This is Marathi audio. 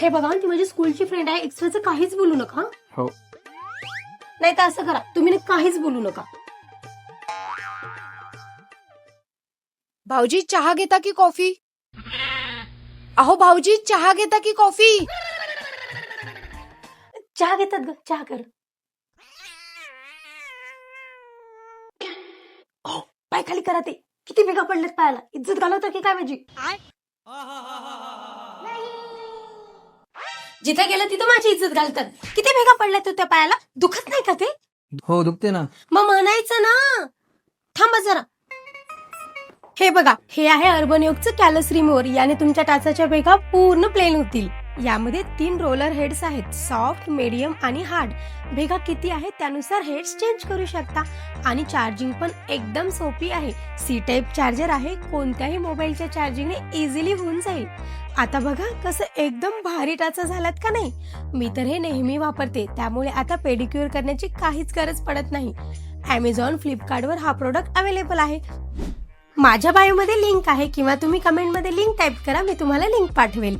हे बघा ती माझी स्कूलची फ्रेंड आहे. एक्स्ट्राचं काहीच बोलू नका हं? हो. नाही तर असं करा तुम्ही ना काहीच बोलू नका. भाऊजी चहा घेता की कॉफी अहो भाऊजी चहा घेता की कॉफी चहा घेतात ग चहा कर. अहो, पाय खाली करा ते. किती वेगा पडलेत पायाला. इज्जत घालवता की काय माझी? जिथे गेलं तिथं माझी इज्जत घालतात. किती भेगा पडल्यात तो त्या पायाला? दुखत नाही का ते? हो दुखते ना. मग म्हणायचं ना. थांबा जरा. हे बघा हे आहे अर्बन योगचं कॅलस रिमोवर याने तुमच्या टाचाच्या भेगा पूर्ण प्लेन होतील. यामध्ये तीन रोलर हेड्स आहेत सॉफ्ट मीडियम आणि हार्ड भेगा किती आहेत त्यानुसार हेड्स चेंज करू शकता. आणि चार्जिंग पण एकदम सोपी आहे. सी टाईप चार्जर आहे कोणत्याही मोबाईलच्या चार्जिंगने इझिली होऊन जाईल. आता बघा कसं एकदम भारी टाचा झालात का नाही? मी तर हे नेहमी वापरते त्यामुळे आता पेडिक्युअर करण्याची काहीच गरज पडत नाही. ॲमेझॉन फ्लिपकार्टवर हा प्रोडक्ट अवेलेबल आहे. माझ्या बायोमध्ये लिंक आहे किंवा तुम्ही कमेंटमध्ये लिंक टाईप करा मी तुम्हाला लिंक पाठवेल.